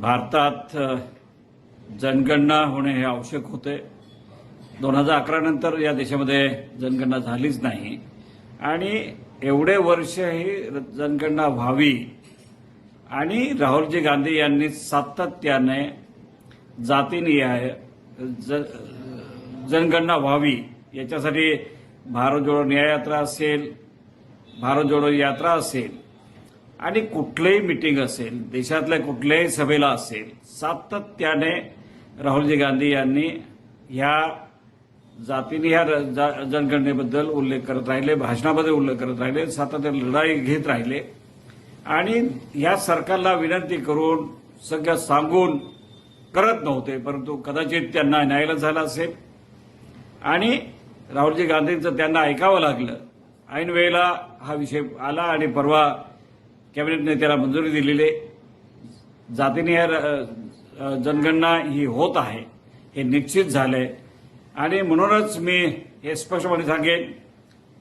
भारतात जनगणना होणे हे आवश्यक होते. दोन हजार अकरा नंतर या देशामध्ये जनगणना झालीच नाही. आणि एवढे वर्ष ही जनगणना व्हावी. आणि राहुलजी गांधी यांनी सातत्याने जातीनिहाय ज- जनगणना व्हावी. याच्यासाठी भारत जोडो न्याययात्रा असेल भारत जोडो यात्रा असेल आणि कुठलंही मिटिंग असेल देशातल्या कुठल्याही सभेला असेल सातत्याने राहुलजी गांधी यांनी ह्या जातीने ह्या र- जा- जनगणनेबद्दल उल्लेख करत राहिले भाषणामध्ये उल्लेख करत राहिले सातत्याने लढाई घेत राहिले. आणि ह्या सरकारला विनंती करून सगळं सांगून करत नव्हते परंतु कदाचित त्यांना न्यायालय झाला असेल. आणि राहुलजी गांधींचं त्यांना ऐकावं लागलं. ऐन वेळेला हा विषय आला आणि परवा कॅबिनेटने त्याला मंजुरी दिलेली आहे. जातीने जनगणना ही होत आहे हे निश्चित झालंय. आणि म्हणूनच मी हे स्पष्टपणे सांगेन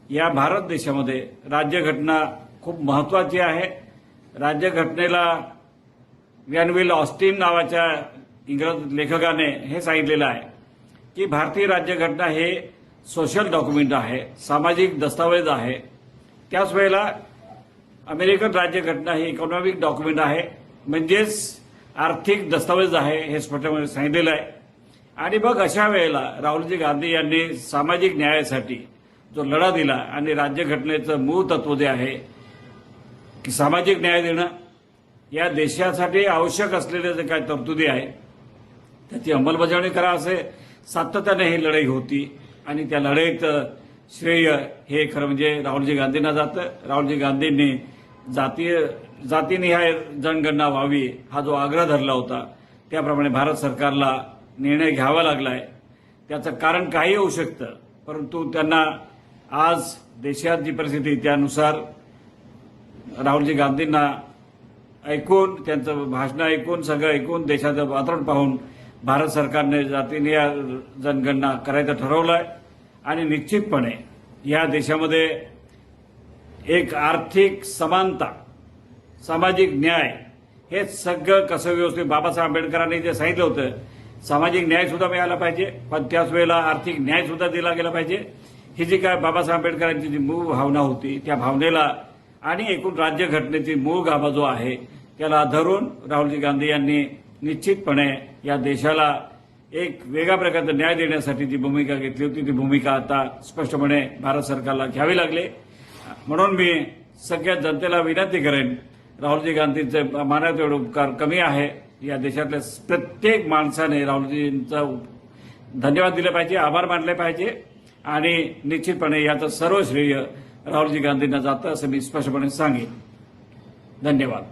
या भारत देशामध्ये राज्यघटना खूप महत्वाची आहे. राज्यघटनेला व्हॅनविल ऑस्टिन नावाच्या इंग्रज लेखकाने हे सांगितलेलं आहे की भारतीय राज्यघटना हे सोशल डॉक्युमेंट आहे सामाजिक दस्तावेज आहे. त्याच वेळेला अमेरिकन राज्यघटना ही इकॉनॉमिक डॉक्युमेंट आहे. म्हणजेच आर्थिक दस्तावेज आहे हे स्पष्टपणे सांगितलेलं आहे. आणि मग अशा वेळेला राहुलजी गांधी यांनी सामाजिक न्यायासाठी जो लढा दिला आणि राज्यघटनेचं मूळ तत्व जे आहे की सामाजिक न्याय देणं या देशासाठी आवश्यक असलेले जे काही तरतुदी आहे त्याची अंमलबजावणी करा असे सातत्याने ही लढाई होती. आणि त्या लढाईत श्रेय हे खरं म्हणजे राहुलजी गांधींना जातं. राहुलजी गांधींनी जातीय जातीनिहाय जनगणना व्हावी हा जो आग्रह धरला होता त्याप्रमाणे भारत सरकारला निर्णय घ्यावा लागलाय. त्याचं कारण काही होऊ शकतं परंतु त्यांना आज देशात जी परिस्थिती त्यानुसार राहुलजी गांधींना ऐकून त्यांचं भाषण ऐकून सगळं ऐकून देशाचं वातावरण पाहून भारत सरकारने जातीने या जनगणना करायचं ठरवलं आहे आणि निश्चितपणे या देशामध्ये एक आर्थिक समानता सामाजिक न्याय हे सगळं कसं व्यवस्थित बाबासाहेब आंबेडकरांनी जे सांगितलं होतं सामाजिक न्याय सुद्धा मिळाला पाहिजे पण त्याच वेळेला आर्थिक न्याय सुद्धा दिला गेला पाहिजे. ही जी काय बाबासाहेब आंबेडकरांची जी मूळ भावना होती त्या भावनेला आणि एकूण राज्यघटनेची मूळ गाभा जो आहे त्याला धरून राहुलजी गांधी यांनी निश्चितपणे या देशाला एक वेगळ्या प्रकारचा न्याय देण्यासाठी जी भूमिका घेतली होती ती भूमिका आता स्पष्टपणे भारत सरकारला घ्यावी लागली. म्हणून मी सगळ्या जनतेला विनंती करेन राहुलजी गांधींचे मानव उपकार कमी आहे. या देशातल्या प्रत्येक माणसाने राहुलजींचा धन्यवाद दिले पाहिजे आभार मानले पाहिजे आणि निश्चितपणे याचं सर्व श्रेय राहुलजी गांधींना जातं असं मी स्पष्टपणे सांगेन. धन्यवाद.